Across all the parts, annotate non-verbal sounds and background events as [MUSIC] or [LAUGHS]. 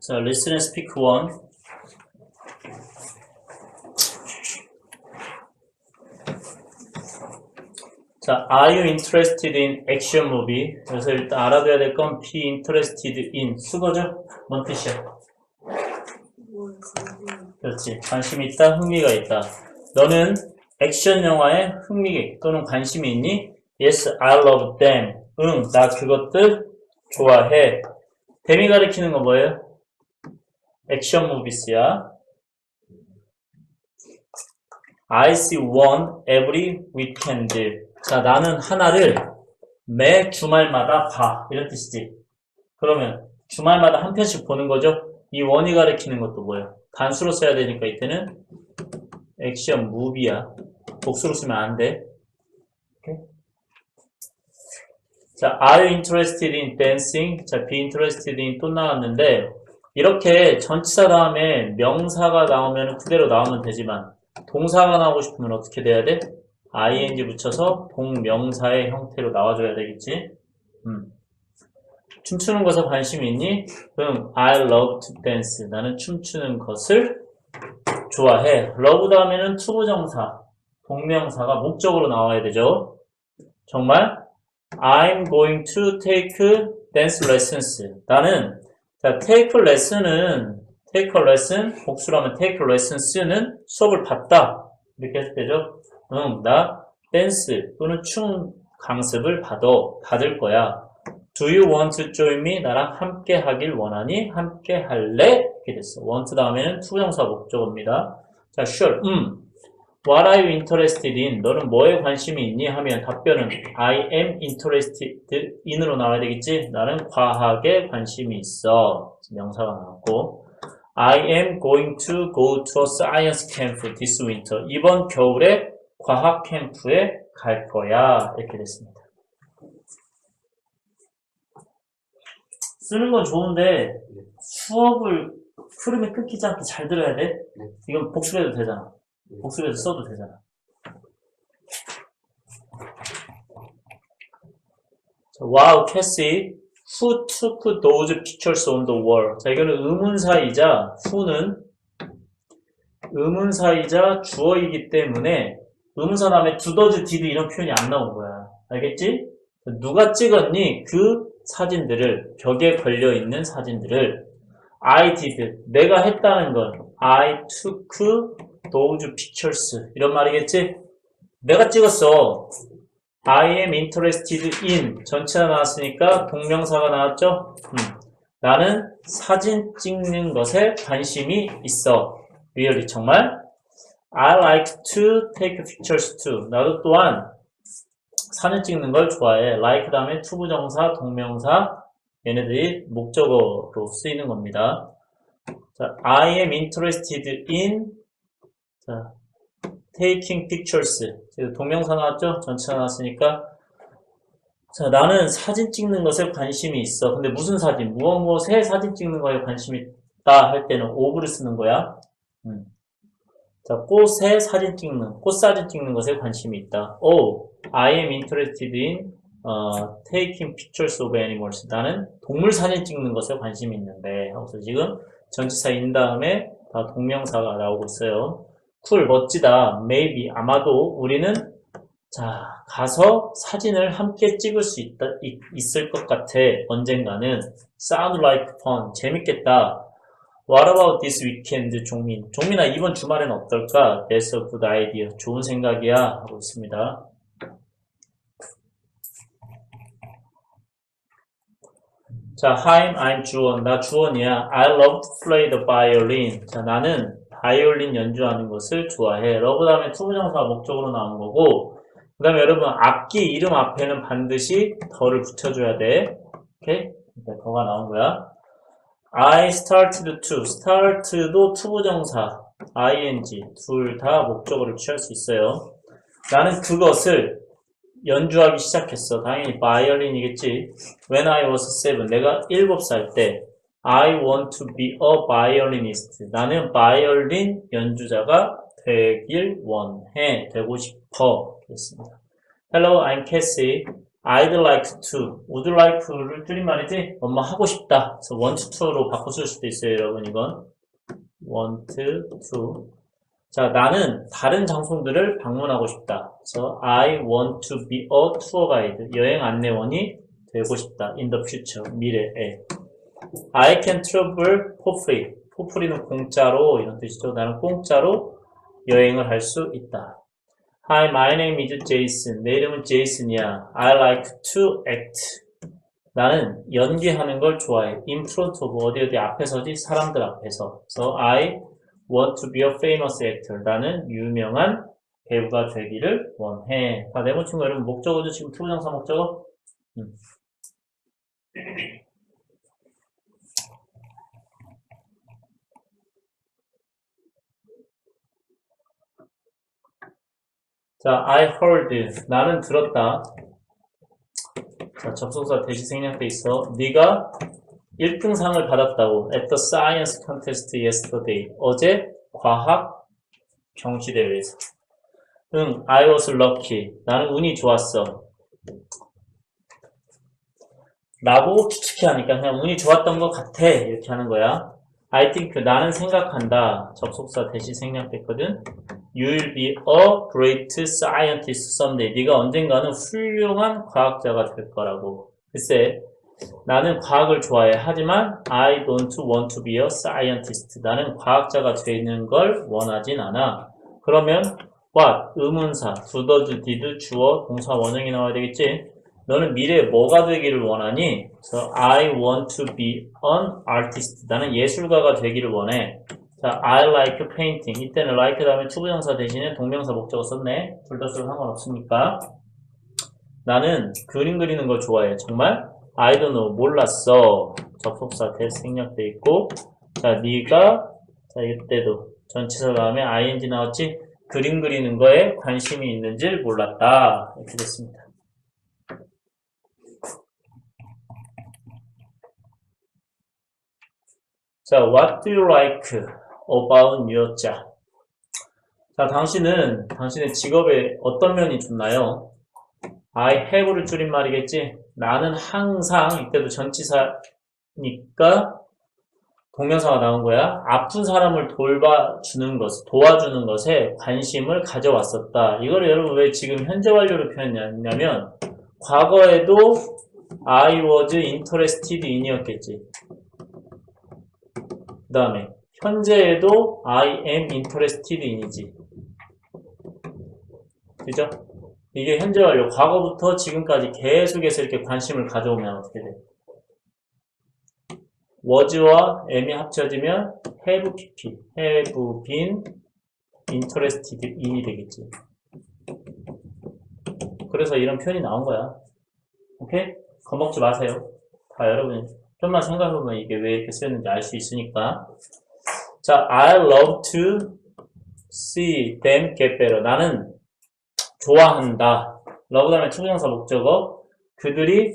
자, listen and speak one. 자, are you interested in action movie? 그래서 일단 알아둬야 될 건 be interested in 수거죠? 뭔 뜻이야? 그렇지. 관심이 있다, 흥미가 있다. 너는 액션 영화에 흥미 또는 관심이 있니? Yes, I love them. 응, 나 그것들 좋아해. 댐이 가리키는 건 뭐예요? 액션 무비스야. I see one every weekend. 자, 나는 하나를 매 주말마다 봐. 이런 뜻이지. 그러면 주말마다 한 편씩 보는 거죠? 이 원이 가리키는 것도 뭐예요? 단수로 써야 되니까 이때는 액션 무비야. 복수로 쓰면 안 돼. 오케이? 자, are interested in dancing? 자, be interested in 또 나왔는데 이렇게 전치사 다음에 명사가 나오면 그대로 나오면 되지만 동사가 나오고 싶으면 어떻게 돼야 돼? ing 붙여서 동명사의 형태로 나와줘야 되겠지? 음. 춤추는 것에 관심이 있니? 응, I love to dance. 나는 춤추는 것을 좋아해. love 다음에는 투부정사, 동명사가 목적으로 나와야 되죠. 정말 I'm going to take dance lessons. 나는 자, take lesson은 take a lesson 복수로 하면 take lessons는 수업을 받다 이렇게 했을 때죠. 응, 나 댄스 또는 춤 강습을 받아 받을 거야. Do you want to join me? 나랑 함께 하길 원하니? 함께 할래? 이렇게 됐어. want 다음에는 투정사 목적어입니다. 자, sure. 음. What are you interested in? 너는 뭐에 관심이 있니? 하면 답변은 I am interested in으로 나와야 되겠지? 나는 과학에 관심이 있어. 명사가 나왔고 I am going to go to a science camp this winter. 이번 겨울에 과학 캠프에 갈 거야. 이렇게 됐습니다. 쓰는 건 좋은데 수업을 흐름이 끊기지 않게 잘 들어야 돼. 이건 복습해도 되잖아. 복습해서 써도 되잖아. 자, 와우, 캐시. Who took those pictures on the wall? 자, 이거는 의문사이자 who는 의문사이자 주어이기 때문에 의문사 다음에 does, did 이런 표현이 안 나온 거야. 알겠지? 누가 찍었니? 그 사진들을 벽에 걸려 있는 사진들을 I did 내가 했다는 건 I took those pictures 이런 말이겠지? 내가 찍었어. I am interested in 전체가 나왔으니까 동명사가 나왔죠? 음. 나는 사진 찍는 것에 관심이 있어. really 정말 I like to take pictures too. 나도 또한 사진 찍는 걸 좋아해. like 다음에 투부정사, 동명사 얘네들이 목적어로 쓰이는 겁니다. 자, I am interested in 자, taking pictures. 동명사 나왔죠? 전치사 나왔으니까 자, 나는 사진 찍는 것에 관심이 있어. 근데 무슨 사진? 무엇 무엇에 사진 찍는 거에 관심이 있다 할 때는 of를 쓰는 거야. 음. 자, 꽃에 사진 찍는, 꽃 사진 찍는 것에 관심이 있다. Oh, I am interested in 어, taking pictures of animals. 나는 동물 사진 찍는 것에 관심이 있는데. 그래서 지금 전치사 인 다음에 다 동명사가 나오고 있어요. 쿨, 멋지다. maybe, 아마도 우리는 자, 가서 사진을 함께 찍을 수 있다, 있, 있을 것 같아. 언젠가는. sound like fun. 재밌겠다. What about this weekend, 종민? 종민아, 이번 주말엔 어떨까? That's a good idea. 좋은 생각이야. 하고 있습니다. 자, Hi, I'm 주원. 나 주원이야. I love to play the violin. 자, 나는 바이올린 연주하는 것을 좋아해. 러브 다음에 투부정사 목적으로 나온 거고, 그 다음에 여러분, 악기 이름 앞에는 반드시 더를 붙여줘야 돼. 오케이? 그러니까 더가 나온 거야. I started to. start도 투부정사, ing 둘 다 목적어를 취할 수 있어요. 나는 그것을 연주하기 시작했어. 당연히 바이올린이겠지. When I was seven. 내가 일곱 살 때. I want to be a violinist. 나는 바이올린 연주자가 되길 원해. 되고 싶어. 그랬습니다. Hello, I'm Cassie. I'd like to, would like를 줄임말이지? 엄마 하고 싶다. 그래서 want to로 바꿔 쓸 수도 있어요, 여러분, 이건. want to. 자, 나는 다른 장소들을 방문하고 싶다. 그래서 I want to be a tour guide. 여행 안내원이 되고 싶다. in the future. 미래에. I can travel for free. for free는 공짜로 이런 뜻이죠. 나는 공짜로 여행을 할 수 있다. Hi, my name is Jason. 내 이름은 제이슨이야. I like to act. 나는 연기하는 걸 좋아해. In front of 어디 어디 앞에서지 사람들 앞에서. So I want to be a famous actor. 나는 유명한 배우가 되기를 원해. 다 네모친 거 여러분 목적어죠? 지금 투부정사 목적어? 음. 자, I heard. 나는 들었다. 자, 접속사 대시 생략돼 있어. 네가 1등상을 받았다고. At the science contest yesterday. 어제 과학 경시대회에서. 응, I was lucky. 나는 운이 좋았어. 라고 추측해 하니까 그냥 운이 좋았던 것 같아. 이렇게 하는 거야. I think. 나는 생각한다. 접속사 대시 생략됐거든. You'll be a great scientist someday. 네가 언젠가는 훌륭한 과학자가 될 거라고. 글쎄, 나는 과학을 좋아해. 하지만 I don't want to be a scientist. 나는 과학자가 되는 걸 원하진 않아. 그러면 what 의문사, do, does, did, 주어, 동사, 원형이 나와야 되겠지? 너는 미래에 뭐가 되기를 원하니? 그래서 I want to be an artist. 나는 예술가가 되기를 원해. 자, I like painting. 이때는 like 다음에 투부정사 대신에 동명사 목적어 썼네. 둘다 써도 상관없으니까. 나는 그림 그리는 걸 좋아해. 정말? I don't know. 몰랐어. 접속사 대 생략돼 있고. 자, 네가 자, 이때도 전치사 다음에 ing 나왔지? 그림 그리는 거에 관심이 있는 줄 몰랐다. 이렇게 됐습니다. 자, what do you like about job? 자, 당신은 당신의 직업에 어떤 면이 좋나요? I have를 줄인 말이겠지? 나는 항상 이때도 전치사니까 동명사가 나온 거야. 아픈 사람을 돌봐주는 것, 도와주는 것에 관심을 가져왔었다. 이걸 여러분 왜 지금 현재 완료로 표현했냐면 과거에도 I was interested in이었겠지. 그 다음에 현재에도 I am interested in이지. 그죠? 이게 현재 완료. 과거부터 지금까지 계속해서 이렇게 관심을 가져오면 어떻게 돼? was와 am이 합쳐지면 have pp, have been interested in이 되겠지. 그래서 이런 표현이 나온 거야. 오케이? 겁먹지 마세요. 다 여러분 좀만 생각해보면 이게 왜 이렇게 쓰였는지 알 수 있으니까. 자, I love to see them get better. 나는 좋아한다. love 다음에 투부정사 목적어. 그들이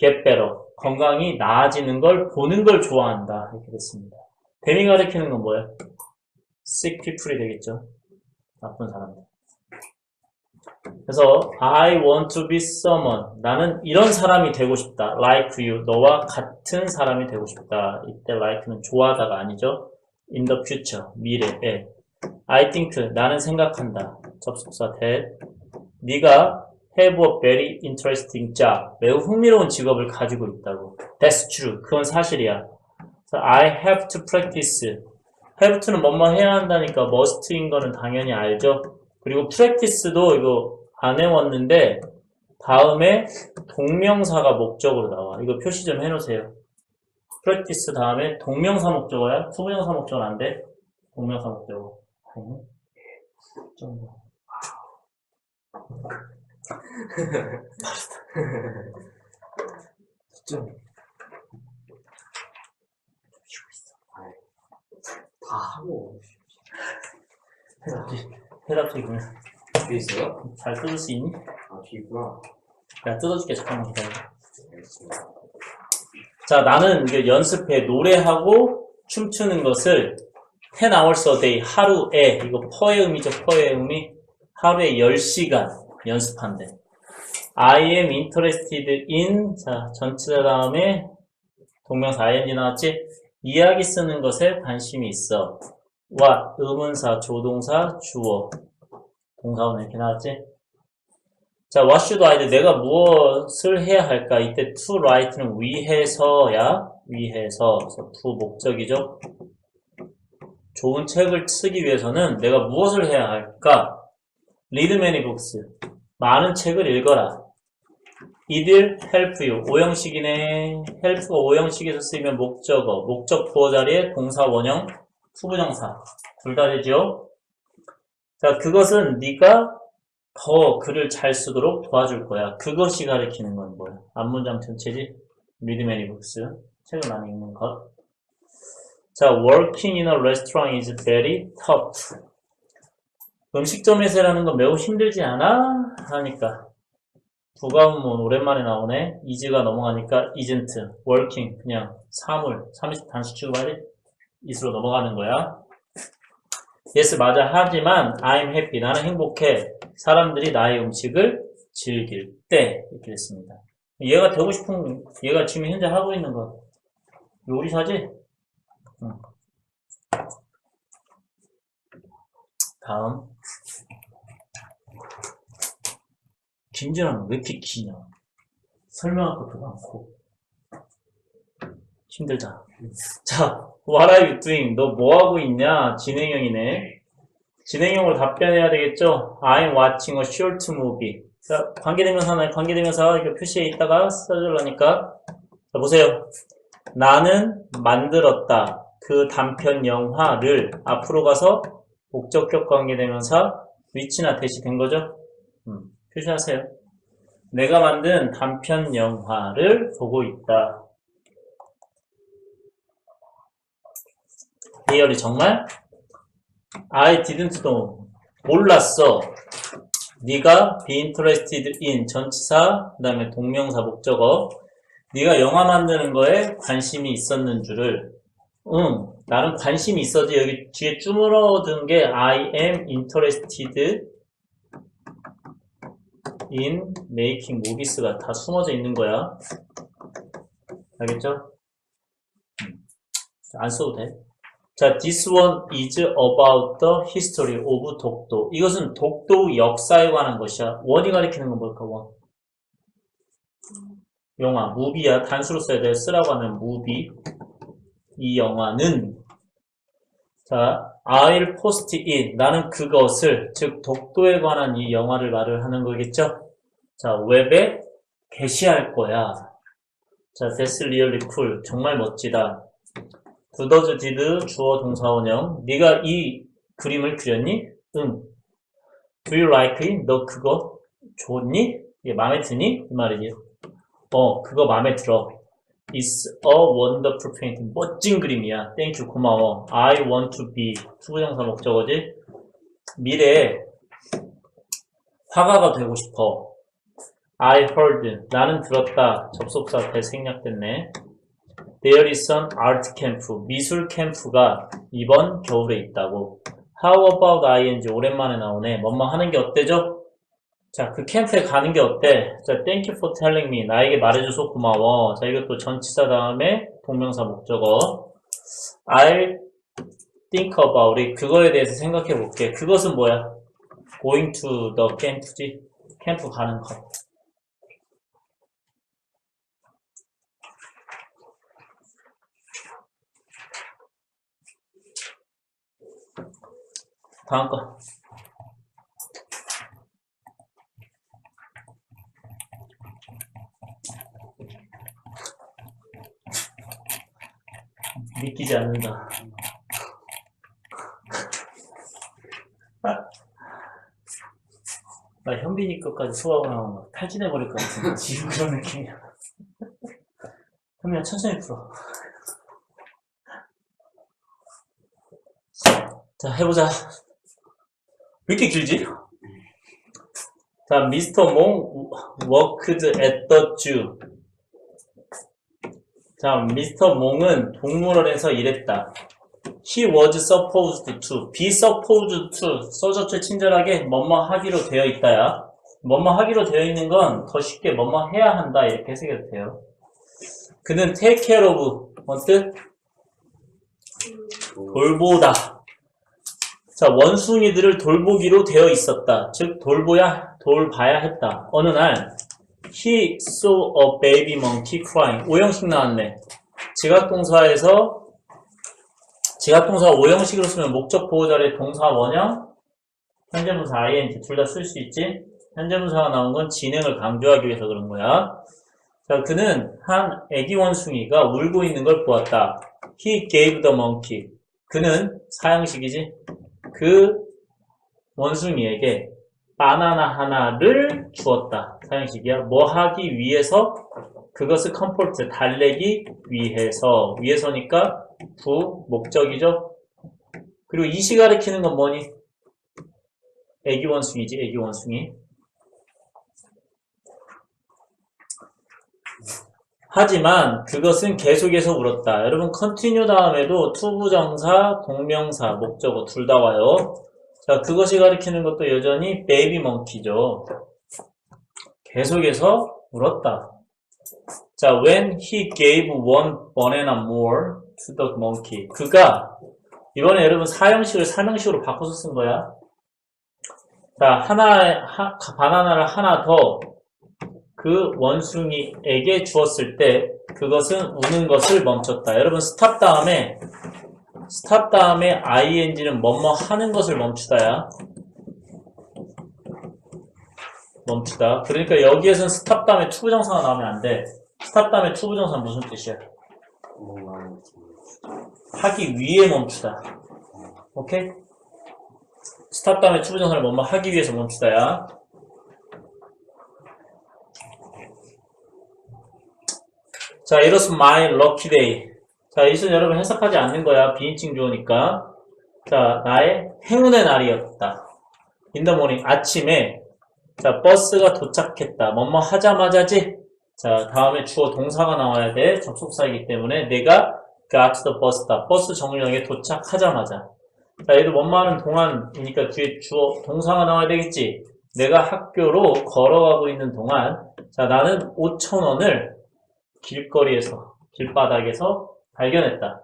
get better. 건강이 나아지는 걸 보는 걸 좋아한다. 이렇게 됐습니다. 댐이 가리키는 건 뭐예요? sick people이 되겠죠. 나쁜 사람들. 그래서 I want to be someone. 나는 이런 사람이 되고 싶다. like you. 너와 같은 사람이 되고 싶다. 이때 like는 좋아하다가 아니죠. In the future. 미래에. I think. 나는 생각한다. 접속사 that. 네가 have a very interesting job. 매우 흥미로운 직업을 가지고 있다고. That's true. 그건 사실이야. So I have to practice. have to는 뭐뭐 해야 한다니까 must인 거는 당연히 알죠. 그리고 practice도 이거 안 해왔는데 다음에 동명사가 목적으로 나와. 이거 표시 좀 해놓으세요. Practice 다음에 동명사 목적어야? 투부정사 목적어는 안 돼? 동명사 목적어. 좀 더. 좀. 다 하고 해답지. 해답지 그러면 뒤에 있어요? 잘 뜯을 수 있니? 아 뒤에 있구나 내가 뜯어줄게 잠깐만 기다려. 알겠습니다 자, 나는 이게 연습해 노래하고 춤추는 것을 10 hours a day 하루에 이거 퍼의 의미죠 퍼의 의미 하루에 10시간 연습한대 I am interested in 자 전치사 다음에 동명사 ing 나왔지? 이야기 쓰는 것에 관심이 있어. what 의문사 조동사 주어 동사원 이렇게 나왔지? 자, what should I do? 내가 무엇을 해야 할까? 이때 to write는 위해서야. 위해서. 그래서 to 목적이죠. 좋은 책을 쓰기 위해서는 내가 무엇을 해야 할까? read many books. 많은 책을 읽어라. 이들 help you. 오형식이네. help가 오형식에서 쓰이면 목적어. 목적 부호 자리에 동사 원형, 투부정사. 둘 다 되죠? 자, 그것은 네가 더 글을 잘 쓰도록 도와줄 거야. 그것이 가리키는 건 뭐야? 앞문장 전체지? books. 책을 많이 읽는 것. 자, working in a restaurant is very tough. 음식점에서 일하는 건 매우 힘들지 않아? 하니까. 부가문문 오랜만에 나오네. is가 넘어가니까 isn't. working. 그냥 사물. 30 단수 취급하지? is로 넘어가는 거야. yes, 맞아. 하지만 I'm happy. 나는 행복해. 사람들이 나의 음식을 즐길 때. 이렇게 됐습니다. 얘가 되고 싶은, 얘가 지금 현재 하고 있는 거. 요리사지? 응. 다음. 김진아는 왜 이렇게 기냐? 설명할 것도 많고. 힘들다. 자, what are you doing? 너 뭐 하고 있냐? 진행형이네. 진행형으로 답변해야 되겠죠? I'm watching a short movie. 자, 관계대명사나 관계대명사 이렇게 표시에 있다가 써주려니까. 자, 보세요. 나는 만들었다. 그 단편 영화를 앞으로 가서 목적격 관계대명사 위치나 대시 된 거죠? 음, 표시하세요. 내가 만든 단편 영화를 보고 있다. 리얼이 정말? I didn't know. 몰랐어. 네가 be interested in 전치사, 그 다음에 동명사 목적어. 네가 영화 만드는 거에 관심이 있었는 줄을 응, 나는 관심이 있어지 여기 뒤에 쭈물어든 게 I am interested in making movies가 다 숨어져 있는 거야. 알겠죠? 음, 안 써도 돼. 자, this one is about the history of 독도. 이것은 독도 역사에 관한 것이야. 원이 가리키는 건 뭘까, 원? 영화, 무비야. 단수로 써야 돼. 쓰라고 하면 무비. 이 영화는 자, I'll post it. 나는 그것을, 즉 독도에 관한 이 영화를 말을 하는 거겠죠? 자, 웹에 게시할 거야. 자, that's really cool. 정말 멋지다. 두더즈 디드 주어 동사 원형. 네가 이 그림을 그렸니? 응. Do you like it? 너 그거 좋니? 이게 마음에 드니? 이 말이지. 어, 그거 마음에 들어. It's a wonderful painting. 멋진 그림이야. Thank you. 고마워. I want to be. 투부정사 목적어지. 미래에 화가가 되고 싶어. I heard. 나는 들었다. 접속사 대 생략됐네. There is an art camp. 미술 캠프가 이번 겨울에 있다고. How about ing? 오랜만에 나오네. 뭐뭐 하는 게 어때죠? 자, 그 캠프에 가는 게 어때? 자, thank you for telling me. 나에게 말해줘서 고마워. 자, 이것도 전치사 다음에 동명사 목적어. I'll think about it. 그거에 대해서 생각해 볼게. 그것은 뭐야? going to the camp지. 캠프 가는 것. 다음 거. 믿기지 않는다. 나 현빈이 것까지 수학을 하면 막 탈진해버릴 것 같은 [LAUGHS] 지금 그런 느낌이야. 현빈아 천천히 풀어. 자, 해보자. 왜 이렇게 길지? 자, 미스터 몽 at the zoo. 자, 미스터 몽은 동물원에서 일했다. He was supposed to, be supposed to, 써졌죠 친절하게 뭐뭐 하기로 되어 있다야. 뭐뭐 하기로 되어 있는 건 더 쉽게 뭐뭐 해야 한다 이렇게 해석해도 돼요. 그는 take care of 어뜻? 돌보다. 자, 원숭이들을 돌보기로 되어 있었다. 즉, 돌보야, 돌봐야 했다. 어느 날, he saw a baby monkey crying. 오형식 나왔네. 지각동사에서, 지각동사 오형식으로 쓰면 목적 보호자의 동사 원형, 현재분사 ing 둘 다 쓸 수 있지? 현재분사가 나온 건 진행을 강조하기 위해서 그런 거야. 자, 그는 한 애기 원숭이가 울고 있는 걸 보았다. He gave the monkey. 그는 사형식이지. 그 원숭이에게 바나나 하나를 주었다. 사형식이야. 뭐 하기 위해서? 그것을 컴포트 달래기 위해서. 위해서니까 부 목적이죠. 그리고 이시 가리키는 건 뭐니? 애기 원숭이지. 애기 원숭이. 하지만 그것은 계속해서 울었다. 여러분 continue 다음에도 투부정사, 동명사, 목적어 둘 다 와요. 자, 그것이 가리키는 것도 여전히 베이비 멍키죠. 계속해서 울었다. 자, when he gave one banana more to the monkey. 그가 이번에 여러분 사형식을 사명식으로 바꿔서 쓴 거야. 자, 하나 하, 바나나를 하나 더 그 원숭이에게 주었을 때 그것은 우는 것을 멈췄다. 여러분 스탑 다음에 스탑 다음에 ing는 뭐뭐 하는 것을 멈추다야. 멈추다. 그러니까 여기에선 스탑 다음에 투부정사가 나오면 안 돼. 스탑 다음에 투부정사는 무슨 뜻이야? 하기 위해 멈추다. 오케이? 스탑 다음에 투부정사를 뭐뭐 하기 위해서 멈추다야. 자, 이것은 my lucky day. 자, 이것은 여러분 해석하지 않는 거야. 비인칭 주어니까. 자, 나의 행운의 날이었다. morning. 아침에. 자, 버스가 도착했다. 뭐뭐 하자마자지. 자, 다음에 주어 동사가 나와야 돼. 접속사이기 때문에 내가 got the bus다. 버스 정류장에 도착하자마자. 자, 얘도 뭐뭐 하는 동안이니까 뒤에 주어 동사가 나와야 되겠지. 내가 학교로 걸어가고 있는 동안 자, 나는 5천 원을 길거리에서, 길바닥에서 발견했다.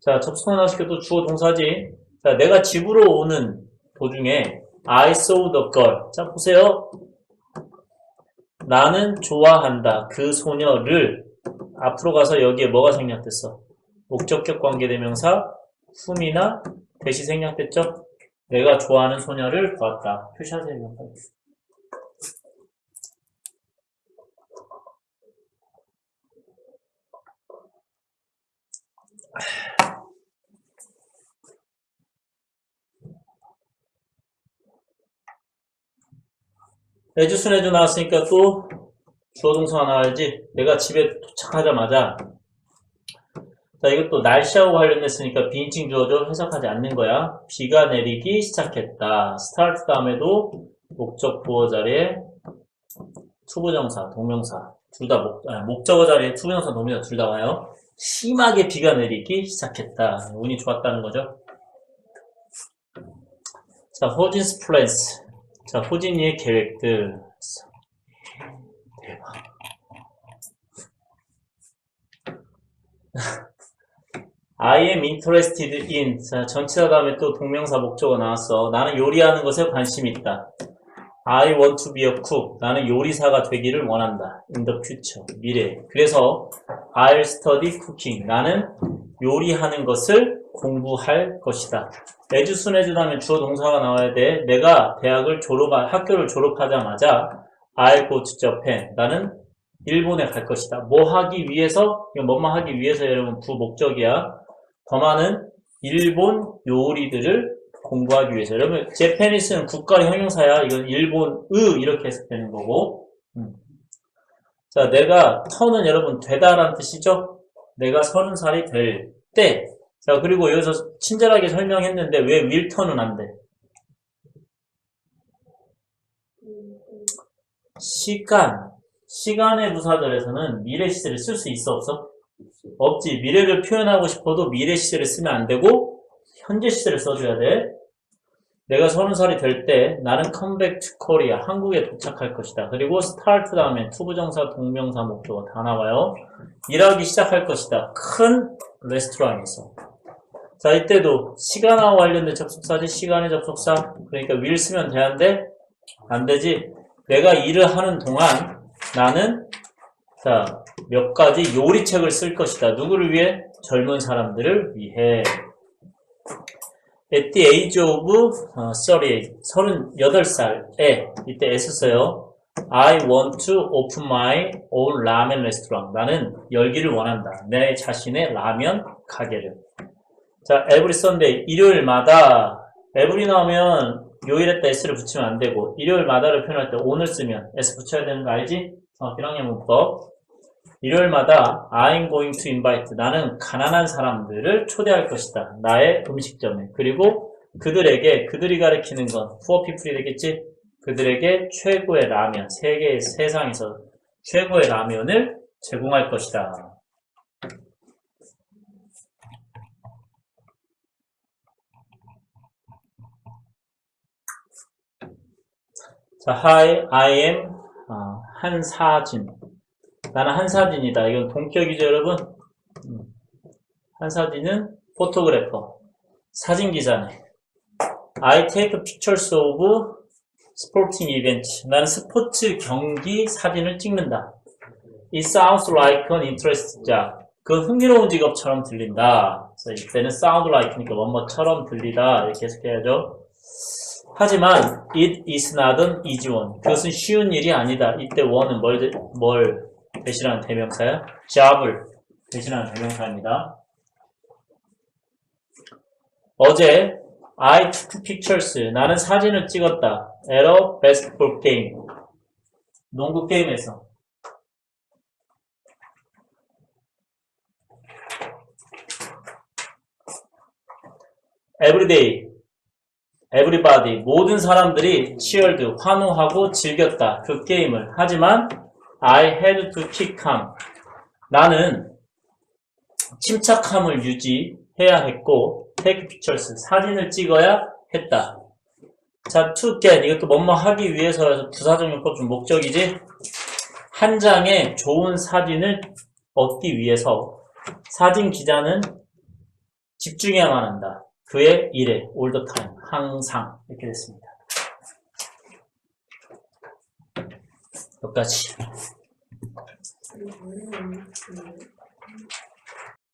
자, 나왔으니까 또 주어 동사지. 자, 내가 집으로 오는 도중에 I saw the girl. 자, 보세요. 나는 좋아한다. 그 소녀를 앞으로 가서 여기에 뭐가 생략됐어? 목적격 관계대명사 whom이나 대시 생략됐죠? 내가 좋아하는 소녀를 보았다. 표시하세요. 애주순 애주 나왔으니까 또 주어 동사가 나와야지. 내가 집에 도착하자마자 자 이것도 날씨하고 관련됐으니까 비인칭 주어죠. 해석하지 않는 거야. 비가 내리기 시작했다. 스타트 다음에도 목적 부어 자리에 투부정사, 동명사 둘 다 목, 아, 목적어 자리에 투부정사, 동명사 둘 다 와요. 심하게 비가 내리기 시작했다. 운이 좋았다는 거죠. 자, 호진스 플랜스. 자, 호진이의 계획들. 대박. [LAUGHS] I am interested in. 자, 전치사 다음에 또 동명사 목적어 나왔어. 나는 요리하는 것에 관심이 있다. I want to be a cook. 나는 요리사가 되기를 원한다. In the future. 미래. 그래서 I'll study cooking. 나는 요리하는 것을 공부할 것이다. 애주 순애주 다음에 주어 동사가 나와야 돼. 내가 대학을 졸업, 학교를 졸업하자마자 I'll go to Japan. 나는 일본에 갈 것이다. 뭐 하기 위해서? 이거 뭐뭐 하기 위해서 여러분 부목적이야. 더 많은 일본 요리들을 공부하기 위해서. 여러분, 제페니스는 국가 형용사야. 이건 일본의 이렇게 해석되는 거고. 음. 자, 내가 터는 여러분 되다라는 뜻이죠? 내가 서른 살이 될 때. 자, 그리고 여기서 친절하게 설명했는데 왜 윌턴은 안 돼? 시간. 시간의 부사절에서는 미래 시제를 쓸 수 있어 없어? 없지. 미래를 표현하고 싶어도 미래 시제를 쓰면 안 되고 현재 시제를 써줘야 돼. 내가 서른 살이 될 때 나는 컴백 투 코리아 한국에 도착할 것이다. 그리고 스타트 다음에 투부정사 동명사 목표가 다 나와요. 일하기 시작할 것이다. 큰 레스토랑에서. 자 이때도 시간하고 관련된 접속사지 시간의 접속사 그러니까 will 쓰면 되는데 안 되지. 내가 일을 하는 동안 나는 자 몇 가지 요리책을 쓸 것이다. 누구를 위해? 젊은 사람들을 위해. At the age of 어, 38, 38살에 이때 애썼어요. I want to open my own ramen restaurant. 나는 열기를 원한다. 내 자신의 라면 가게를. 자, every Sunday, 일요일마다 every 나오면 요일에다 s를 붙이면 안 되고 일요일마다를 표현할 때 오늘 쓰면 s 붙여야 되는 거 알지? 어, 1학년 문법. 일요일마다 I'm going to invite 나는 가난한 사람들을 초대할 것이다. 나의 음식점에. 그리고 그들에게 그들이 가리키는 건 poor people이 되겠지? 그들에게 최고의 라면, 세계 세상에서 최고의 라면을 제공할 것이다. 자, hi, I am 어, 한사진. 나는 한사진이다. 이건 동격이죠, 여러분? 음. 한사진은 포토그래퍼. 사진 기자네. I take pictures of sporting events. 나는 스포츠 경기 사진을 찍는다. It sounds like an interest job. 그 흥미로운 직업처럼 들린다. 그래서 이때는 sound like니까 뭐뭐처럼 들리다. 이렇게 해석해야죠. 하지만 it is not an easy one. 그것은 쉬운 일이 아니다. 이때 one은 뭘, 대- 뭘 대신하는 대명사야? job을 대신하는 대명사입니다. 어제 I took pictures. 나는 사진을 찍었다. at a basketball game. 농구 게임에서. day. everybody. 모든 사람들이 cheered, 환호하고 즐겼다. 그 게임을. 하지만 I had to keep calm. 나는 침착함을 유지해야 했고 take pictures 사진을 찍어야 했다. 자, to get 이것도 뭐뭐 하기 위해서라서 부사적 용법 중 목적이지. 한 장의 좋은 사진을 얻기 위해서 사진 기자는 집중해야만 한다. 그의 일에 all the time 항상 이렇게 됐습니다. 여기까지.